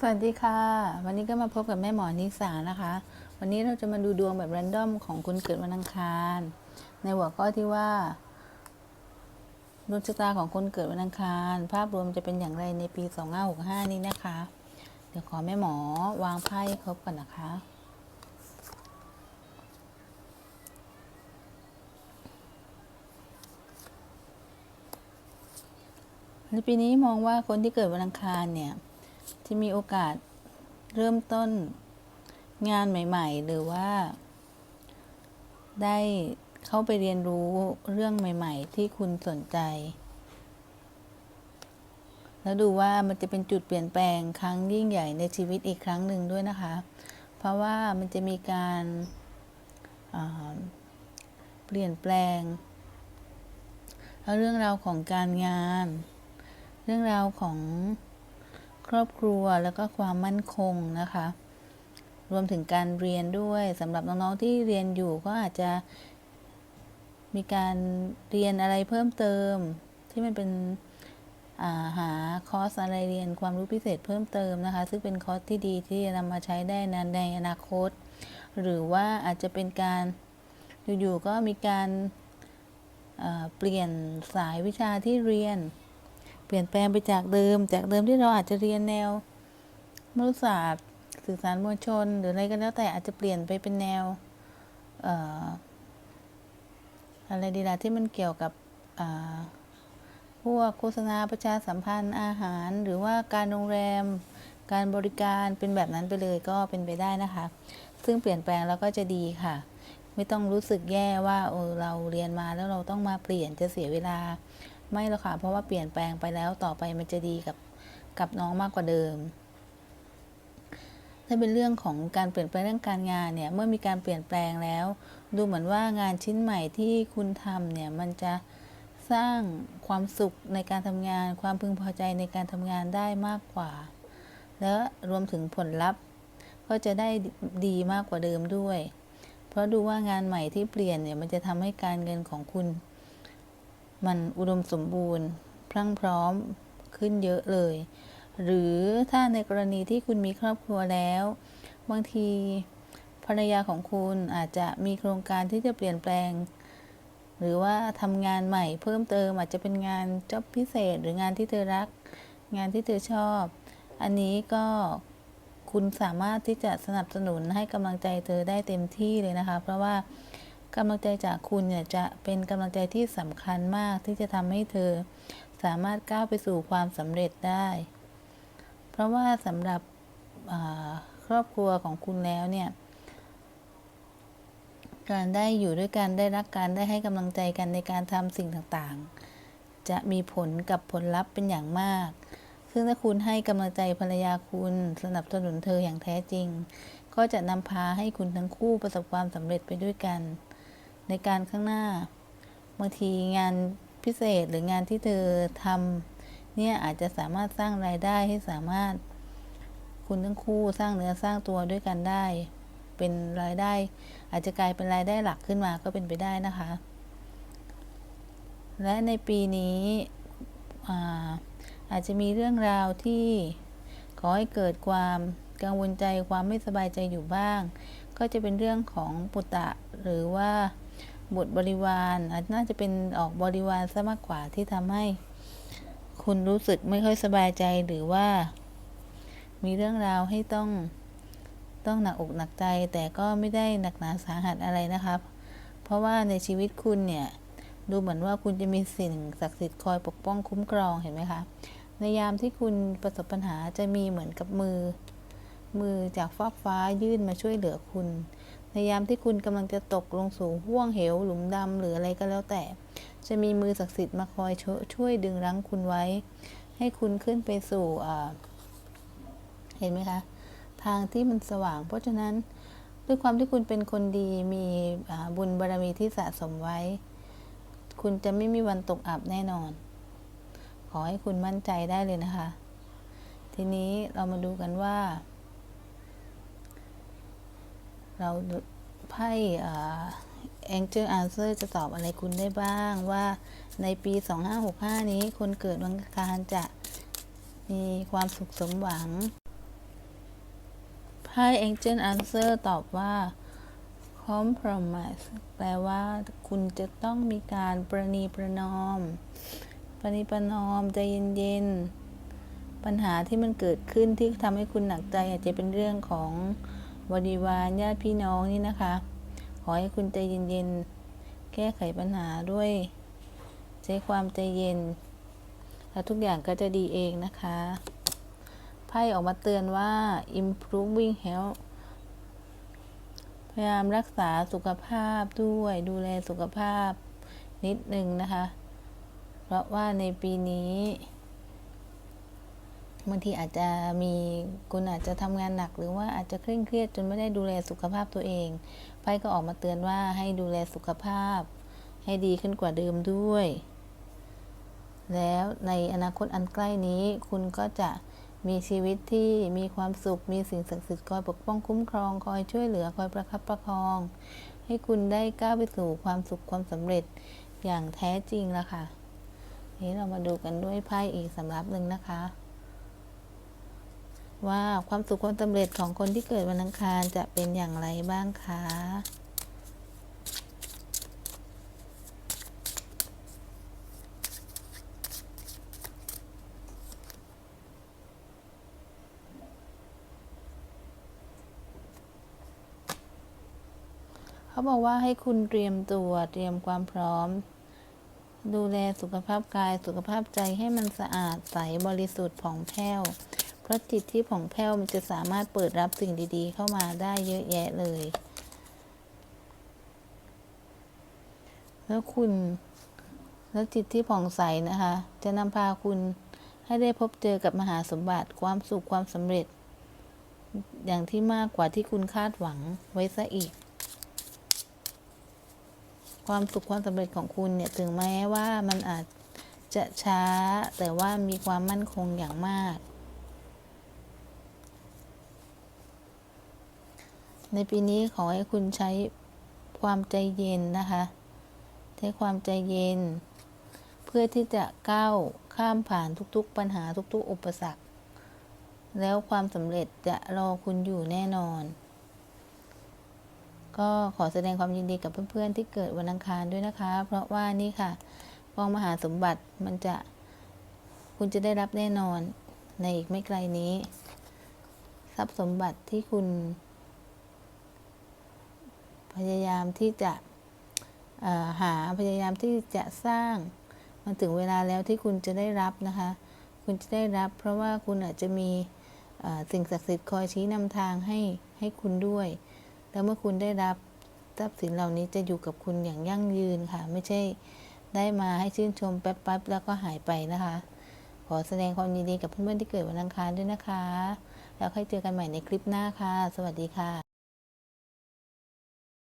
สวัสดีค่ะ วันนี้ก็มาพบกับแม่หมอนิสานะคะ วันนี้เราจะมาดูดวงแบบแรนดอมของคนเกิดวันอังคาร ในหัวข้อที่ว่าดวงชะตาของคนเกิดวันอังคาร ภาพรวมจะเป็นอย่างไรในปี 2565 นี้นะคะ เดี๋ยวขอแม่หมอวางไพ่ครบก่อนนะคะในปีนี้มองว่าคนที่เกิดวันอังคารเนี่ย จะมีโอกาสเริ่มต้นงานใหม่ ๆ หรือว่า ได้เข้าไปเรียนรู้เรื่องใหม่ ๆ ที่คุณสนใจ แล้วดูว่ามันจะเป็นจุดเปลี่ยนแปลงครั้งยิ่งใหญ่ในชีวิตอีกครั้งหนึ่งด้วยนะคะ เพราะว่ามันจะมีการอ่าเปลี่ยนแปลง เรื่องราวของการงาน เรื่องราวของ ครอบครัวแล้วก็ความมั่นคงนะคะ รวมถึงการเรียนด้วยสำหรับน้องๆที่เรียนอยู่ก็อาจจะมีการเรียนอะไรเพิ่มเติม ที่มันเป็นาหาคอร์สอะไรเรียนความรู้พิเศษเพิ่มเติมนะคะ ซึ่งเป็นคอร์สที่ดีที่จะนำมาใช้ได้นานในอนาคต หรือว่าอาจจะเป็นการอยู่ๆก็มีการาเปลี่ยนสายวิชาที่เรียน เปลี่ยนแปลงไปจากเดิม จากเดิมที่เราอาจจะเรียนแนวมนุษยศาสตร์ สื่อสารมวลชน หรืออะไรก็แล้วแต่อาจจะเปลี่ยนไปเป็นแนวเอะไรดีล่ะที่มันเกี่ยวกับพวกโฆษณาประชาสัมพันธ์อาหาร หรือว่าการโรงแรม การบริการเป็นแบบนั้นไปเลยก็เป็นไปได้นะคะ ซึ่งเปลี่ยนแปลงแล้วก็จะดีค่ะ ไม่ต้องรู้สึกแย่ว่าเออเราเรียนมาแล้วเราต้องมาเปลี่ยนจะเสียเวลา ไม่หรอกค่ะ เพราะว่าเปลี่ยนแปลงไปแล้วต่อไปมันจะดีกับกับน้องมากกว่าเดิม ถ้าเป็นเรื่องของการเปลี่ยนแปลงเรื่องการงานเนี่ย เมื่อมีการเปลี่ยนแปลงแล้ว ดูเหมือนว่างานชิ้นใหม่ที่คุณทำเนี่ยมันจะสร้างความสุขในการทำงาน ความพึงพอใจในการทำงานได้มากกว่า แล้วรวมถึงผลลัพธ์ ก็จะได้ดีมากกว่าเดิมด้วย เพราะดูว่างานใหม่ที่เปลี่ยนเนี่ยมันจะทำให้การเงินของคุณ มันอุดมสมบูรณ์ พรั่งพร้อมขึ้นเยอะเลย หรือถ้าในกรณีที่คุณมีครอบครัวแล้ว บางทีภรรยาของคุณอาจจะมีโครงการที่จะเปลี่ยนแปลง หรือว่าทำงานใหม่เพิ่มเติมอาจจะเป็นงานจ็อบพิเศษ หรืองานที่เธอรัก งานที่เธอชอบ อันนี้ก็คุณสามารถที่จะสนับสนุนให้กำลังใจเธอได้เต็มที่เลยนะคะ เพราะว่า กำลังใจจากคุณเนี่ยจะเป็นกำลังใจที่สำคัญมากที่จะทำให้เธอ สามารถก้าวไปสู่ความสำเร็จได้ เพราะว่าสำหรับครอบครัวของคุณแล้วเนี่ยการได้อยู่ด้วยกันได้รักกันได้ให้กำลังใจกันในการทำสิ่งต่างๆ จะมีผลกับผลลัพธ์เป็นอย่างมาก ซึ่งถ้าคุณให้กำลังใจภรรยาคุณสนับสนุนเธออย่างแท้จริง ก็จะนำพาให้คุณทั้งคู่ประสบความสำเร็จไปด้วยกัน ในการข้างหน้าบางทีงานพิเศษหรืองานที่เธอทำเนี่ยอาจจะสามารถสร้างรายได้ให้สามารถ คุณทั้งคู่สร้างเนื้อสร้างตัวด้วยกันได้ เป็นรายได้ อาจจะกลายเป็นรายได้หลักขึ้นมาก็เป็นไปได้นะคะ และในปีนี้อาอาจจะมีเรื่องราวที่ขอให้เกิดความกังวลใจความไม่สบายใจอยู่บ้าง ก็จะเป็นเรื่องของปุตตะหรือว่า บุตรบริวารอาจน่าจะเป็นออกบริวารซะมากกว่าที่ทำให้ คุณรู้สึกไม่ค่อยสบายใจหรือว่า มีเรื่องราวให้ต้องต้องหนักอกหนักใจ แต่ก็ไม่ได้หนักหนาสาหัสอะไรนะครับ เพราะว่าในชีวิตคุณเนี่ย ดูเหมือนว่าคุณจะมีสิ่งศักดิ์สิทธิ์คอยปกป้องคุ้มครองเห็นไหมคะในยามที่คุณประสบปัญหาจะมีเหมือนกับมือ มือจากฟากฟ้ายื่นมาช่วยเหลือคุณ ในยามที่คุณกำลังจะตกลงสู่ห้วงเหวหลุมดำหรืออะไรก็แล้วแต่ จะมีมือศักดิ์สิทธิ์มาคอยชช่วยดึงรั้งคุณไว้ ให้คุณขึ้นไปสู่เห็นไหมคะ ทางที่มันสว่าง เพราะฉะนั้นด้วยความที่คุณเป็นคนดีมีบุญบารรมีที่สะสมไว้ คุณจะไม่มีวันตกอับแน่นอน ขอให้คุณมั่นใจได้เลยนะคะ ทีนี้เรามาดูกันว่า เราไพ่ Angel Answer จะตอบอะไรคุณได้บ้างว่าในปี 2565 นี้คนเกิดวันอังคารจะมีความสุขสมหวังให้ Angel Answer ตอบว่า compromise แปลว่าคุณจะต้องมีการประนีประนอม ประนีประนอมใจเย็นๆ ปัญหาที่มันเกิดขึ้นที่ทำให้คุณหนักใจอาจจะเป็นเรื่องของ บริวารญาติพี่น้องนี่นะคะ ขอให้คุณใจเย็นๆ แก้ไขปัญหาด้วย ใช้ความใจเย็น แล้วทุกอย่างก็จะดีเองนะคะ ไพ่ออกมาเตือนว่า improving health พยายามรักษาสุขภาพด้วยดูแลสุขภาพนิดนึงนะคะ เพราะว่าในปีนี้ บางทีอาจจะมีคุณอาจจะทำงานหนัก หรือว่าอาจจะเคร่งเครียดจนไม่ได้ดูแลสุขภาพตัวเองไพ่ก็ออกมาเตือนว่าให้ดูแลสุขภาพ ให้ดีขึ้นกว่าเดิมด้วย แล้วในอนาคตอันใกล้นี้ คุณก็จะมีชีวิตที่มีความสุข มีสิ่งศักดิ์สิทธิ์คอยปกป้องคุ้มครอง คอยช่วยเหลือ คอยประคับประคอง ให้คุณได้ก้าวไปสู่ความสุขความสำเร็จอย่างแท้จริงละค่ะนี้เรามาดูกันด้วยไพ่อีกสำรับหนึ่งนะคะ ว่าความสุขความสำเร็จของคนที่เกิดวันอังคารจะเป็นอย่างไรบ้างคะเขาบอกว่าให้คุณเตรียมตัวเตรียมความพร้อม ดูแลสุขภาพกายสุขภาพใจให้มันสะอาดใสบริสุทธิ์ผ่องแผ้ว เพราะจิตที่ผ่องแผ้วมันจะสามารถเปิดรับสิ่งดี ๆ เข้ามาได้เยอะแยะเลย แล้วคุณแล้วจิตที่ผ่องใสนะคะ จะนำพาคุณให้ได้พบเจอกับมหาสมบัติความสุขความสำเร็จ อย่างที่มากกว่าที่คุณคาดหวังไว้ซะอีก ความสุขความสำเร็จของคุณเนี่ยถึงแม้ว่ามันอาจจะช้าแต่ว่ามีความมั่นคงอย่างมาก ในปีนี้ขอให้คุณใช้ความใจเย็นนะคะ ใช้ความใจเย็น เพื่อที่จะก้าวข้ามผ่านทุกๆ ปัญหาทุกๆ อุปสรรค แล้วความสำเร็จจะรอคุณอยู่แน่นอน ก็ขอแสดงความยินดีกับเพื่อนๆ ที่เกิดวันอังคารด้วยนะคะ เพราะว่านี่ค่ะกองมหาสมบัติมันจะคุณจะได้รับแน่นอนในอีกไม่ไกลนี้ ทรัพย์สมบัติที่คุณ พยายามที่จะหาพยายามที่จะสร้าง มันถึงเวลาแล้วที่คุณจะได้รับนะคะ คุณจะได้รับ เพราะว่าคุณอาจจะมีสิ่งศักดิ์สิทธิ์คอยชี้นำทางให้ให้คุณด้วย แล้วเมื่อคุณได้รับทรัพย์สินเหล่านี้จะอยู่กับคุณอย่างยั่งยืนค่ะ ไม่ใช่ได้มาให้ชื่นชมแป๊บๆแล้วก็หายไปนะคะ ขอแสดงความยินดีกับเพื่อนๆที่เกิดวันอังคารด้วยนะคะ แล้วค่อยเจอกันใหม่ในคลิปหน้าค่ะ สวัสดีค่ะ